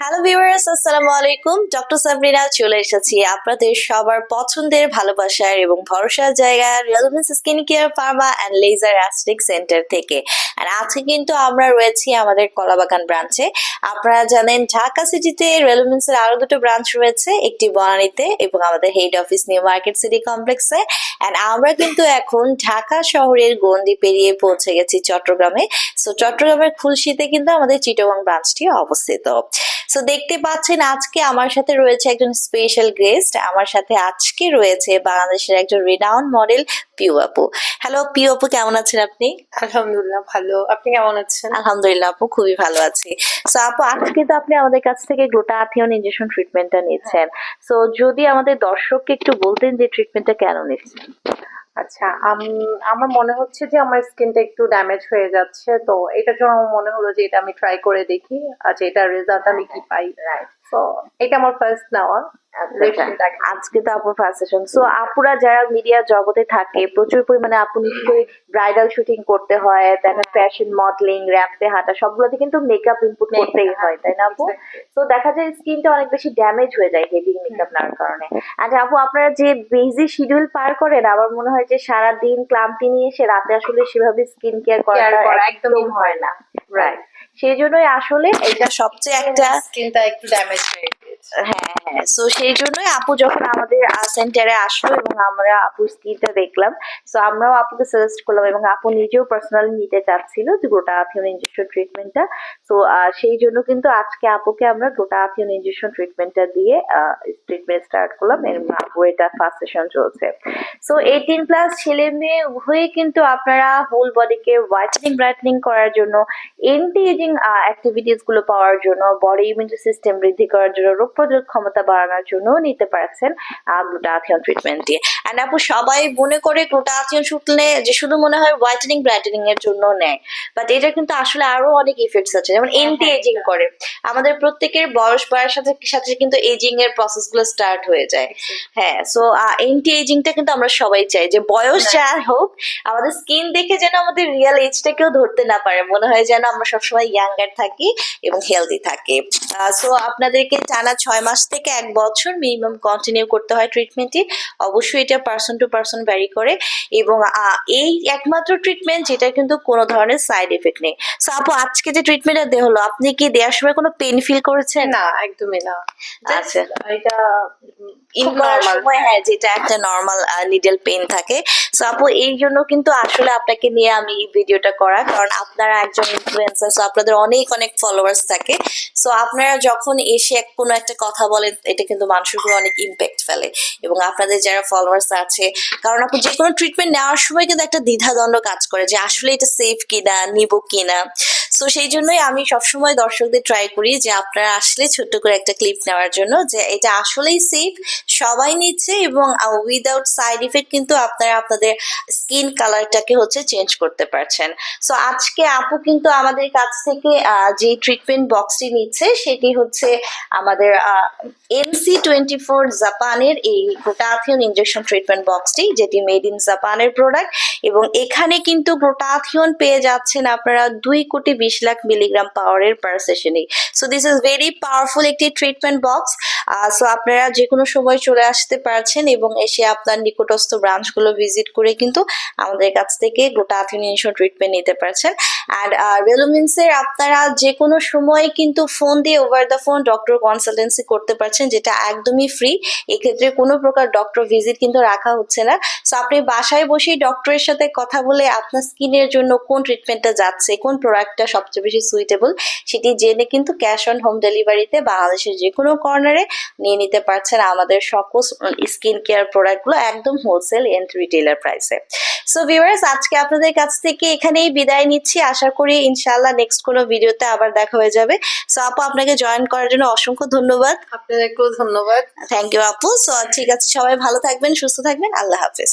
Hello viewers আসসালামু আলাইকুম doctor Sabrina চলে এসেছি আপনাদের সবার পছন্দের ভালোবাসার এবং ভরসার জায়গা Relevance skin care pharma and laser aesthetic centre থেকে। আর আজকে কিন্তু আমরা রয়েছি আমাদের কলাবাগান ব্রাঞ্চে আপনারা জানেন, ঢাকা সিটিতে রেলভেন্সের আরও দুটো ব্রাঞ্চ রয়েছে, একটি বনানীতে এবং আমাদের head office New Market city কমপ্লেক্সে অ্যান্ড আমরা কিন্তু এখন ঢাকা শহরের গন্ডি পেরিয়ে পৌঁছে গেছি চট্টগ্রামে। সো চট্টগ্রামের খুলশিতে কিন্তু আমাদের চিটগাং ব্রাঞ্চটি অবস্থিত। সো দেখতে পাচ্ছেন আজকে আমার সাথে রয়েছে একজন স্পেশাল গেস্ট আমার সাথে আজকে রয়েছে বাংলাদেশের একজন রিনাউন্ড মডেল পিউ আপু। হ্যালো পিউ আপু কেমন আছেন আপনি? আলহামদুলিল্লাহ ভালো। আপনি কেমন আছেন? আলহামদুলিল্লাহ আপু খুবই ভালো আছি। সো আপু আজকে তো আপনি আমাদের কাছ থেকে গ্লুটাথিয়ন ইনজেকশন ট্রিটমেন্টটা নিচ্ছেন। সো যদি আমাদের দর্শককে একটু বলতেন যে ট্রিটমেন্টটা কেন নিচ্ছেন? আচ্ছা আম- আমার মনে হচ্ছে যে আমার স্কিনটা একটু ড্যামেজ হয়ে যাচ্ছে, তো এটার জন্য আমার মনে হলো যে এটা আমি ট্রাই করে দেখি আচ্ছা এটার রেজাল্ট আমি কি পাই। তো এটা আমার ফার্স্ট নেওয়া। আজকে তো আপুর ফার্স্ট সেশন সো আপুরা যারা মিডিয়া জগতে থাকে প্রচুর পরিমাণে আপু নিশ্চয়ই ব্রাইডাল শুটিং করতে হয় তারপর ফ্যাশন মডেলিং র্যাম্পে হাঁটা সবগুলোতে কিন্তু মেকআপ ইনপুট করতেই হয় তাই না আপু? তো দেখা যায় স্কিনটা অনেক বেশি ড্যামেজ হয়ে যায় হেভি মেকআপ নেওয়ার কারণে। আচ্ছা আপু আপনারা যে বিজি শিডিউল পার করেন আমার মনে হয় যে সারা দিন ক্লান্তি নিয়ে এসে রাতে আসলে সেভাবে স্কিন কেয়ার করা একদমই হয় না। রাইট সেই জন্যই আসলে এটা সবচেয়ে একটা স্কিনটা একটু ড্যামেজ হয়ে হ্যাঁ হ্যাঁ। সো সেই জন্যই আপু যখন আমাদের সেন্টারে আসলো এবং আমরা আপুর স্কিনটা দেখলাম সো আমরাও আপুকে সাজেস্ট করলাম এবং আপু নিজেও পার্সোনালি নিতে চাচ্ছিল যে গোটা আথিয়ন ইঞ্জেকশন ট্রিটমেন্টটা তো সেই জন্য কিন্তু আজকে আপুকে আমরা গোটা আথিয়ন ইঞ্জেকশন ট্রিটমেন্টটা দিয়ে ট্রিটমেন্ট স্টার্ট করলাম এবং আপু এটা ফার্স্ট সেশন চলছে। সো এইটিন প্লাস ছেলে মেয়ে উভয়ে কিন্তু আপনারা হোল বডিকে হোয়াইটেনিং ব্রাইটেনিং করার জন্য এন্টি এজিং অ্যাক্টিভিটিসগুলো পাওয়ার জন্য বডি ইমিউনিটি সিস্টেম বৃদ্ধি করার জন্য রোগ প্রতিরোধ ক্ষমতা বাড়ানোর জন্য নিতে পারছেন গ্লুটাথিয়ন ট্রিটমেন্ট দিয়ে। অ্যান্ড আপু সবাই মনে করে গ্লুটাথিয়ন শুটলে যে শুধু মনে হয় হোয়াইটেনিং ব্রাইটেনিং এর জন্য নেয়। বাট এটা কিন্তু আসলে আরও অনেক ইফেক্টস আছে। যেমন এন্টি এজিং করে। আমাদের প্রত্যেকের বয়স বাড়ার সাথে সাথে কিন্তু এজিং এর প্রসেসগুলো স্টার্ট হয়ে যায়। হ্যাঁ সো এন্টি এজিংটা কিন্তু আমরা সবাই চাই। যে বয়স যা হোক আমাদের স্কিন দেখে যেন আমাদের রিয়েল এজটা কেউ ধরতে না পারে। মনে হয় যেন আমরা সবসময় ইয়াঙ্গার থাকি এবং হেলদি থাকি। সো আপনাদেরকে টানা ছয় মাস থেকে এক বছর মিনিমাম কন্টিনিউ করতে হয় ট্রিটমেন্টটি অবশ্যই এটা পার্সন টু পার্সন ভ্যারি করে এবং এই একমাত্র ট্রিটমেন্ট যেটা কিন্তু কোনো ধরনের সাইড এফেক্ট নেই। সো আপু আজকে যে ট্রিটমেন্টটা দেওয়া হলো আপনি কি দেওয়ার সময় কোনো পেন ফিল করেছেন? না একদমই না। আচ্ছা। এটা। সময় হ্যাঁ যেটা একটা নর্মাল নিডল পেন থাকে। সো আপু এই জন্য কিন্তু আসলে আপনাকে নিয়ে আমি এই ভিডিওটা করা কারণ আপনারা একজন ইনফ্লুয়েন্সার সো আপনাদের অনেক অনেক ফলোয়ার্স থাকে। সো আপনারা যখন এসে এক কোনো একটা কথা বলেন, এটা কিন্তু মানুষের উপর অনেক ইম্প্যাক্ট ফেলে। এবং আপনাদের যারা ফলোয়ার্স আছে, কারণ আপনি যে কোনো ট্রিটমেন্ট নেওয়ার সময় কিন্তু একটা দ্বিধাদণ্ড কাজ করে যে আসলে এটা সেফ কিনা, নিব কিনা। সো সেই জন্যই আমি সবসময় দর্শকদের ট্রাই করি যে আপনারা আসলে ছোট্ট করে একটা ক্লিপ নেওয়ার জন্য যে এটা আসলেই সেফ সবাই নিচ্ছে এবং উইদাউট সাইড ইফেক্ট কিন্তু আপনারা আপনাদের স্কিন কালারটাকে হচ্ছে চেঞ্জ করতে পারছেন। সো আজকে আপু কিন্তু আমাদের কাছ থেকে যে ট্রিটমেন্ট বক্সটি নিচ্ছে সেটি হচ্ছে আমাদের এমসি টোয়েন্টি ফোর জাপানের এই গ্লুটাথিয়ন ইনজেকশন ট্রিটমেন্ট বক্সটি যেটি মেড ইন জাপানের প্রোডাক্ট এবং এখানে কিন্তু গ্লুটাথিয়ন পেয়ে যাচ্ছেন আপনারা দুই কোটি বিশ লাখ মিলিগ্রাম পাওয়ারের পার সেশনে so this is very powerful একটি ট্রিটমেন্ট বক্স সো আপনারা যে কোনো সময় চলে আসতে পারছেন এবং এসে আপনার নিকটস্থ ব্রাঞ্চগুলো ভিজিট করে কিন্তু আমাদের কাছ থেকে গোটা ইনজেকশন ট্রিটমেন্ট নিতে পারছেন। অ্যান্ড রেলুমিন্সের আপনারা যে কোনো সময় কিন্তু ফোন দিয়ে over the phone doctor consultancy করতে পারছেন, যেটা একদমই ফ্রি এক্ষেত্রে কোনো প্রকার ডক্টর ভিজিট কিন্তু রাখা হচ্ছে না। সো আপনি বাসায় বসেই ডক্টরের সাথে কথা বলে আপনার স্কিনের জন্য কোন ট্রিটমেন্টটা যাচ্ছে, কোন প্রোডাক্টটা সবচেয়ে বেশি সুইটেবল সেটি জেনে কিন্তু ক্যাশ অন হোম ডেলিভারিতে বাংলাদেশের যে কোনো কর্নারে নিয়ে নিতে পারছেন আমাদের সকল স্কিন কেয়ার প্রোডাক্টগুলো একদম হোলসেল এন্ড রিটেলার প্রাইসে সো ভিউয়ার্স আজকে আপনাদের কাছ থেকে এখানেই বিদায় নিচ্ছি। আশা করি ইনশাআল্লাহ নেক্সট কোনো ভিডিওতে আবার দেখা হয়ে যাবে। সো আপু আপনাকে জয়েন করার জন্য অসংখ্য ধন্যবাদ। আপনাদেরকেও ধন্যবাদ। থ্যাংক ইউ আপু। সো ঠিক আছে সবাই ভালো থাকবেন সুস্থ থাকবেন। আল্লাহ হাফেজ।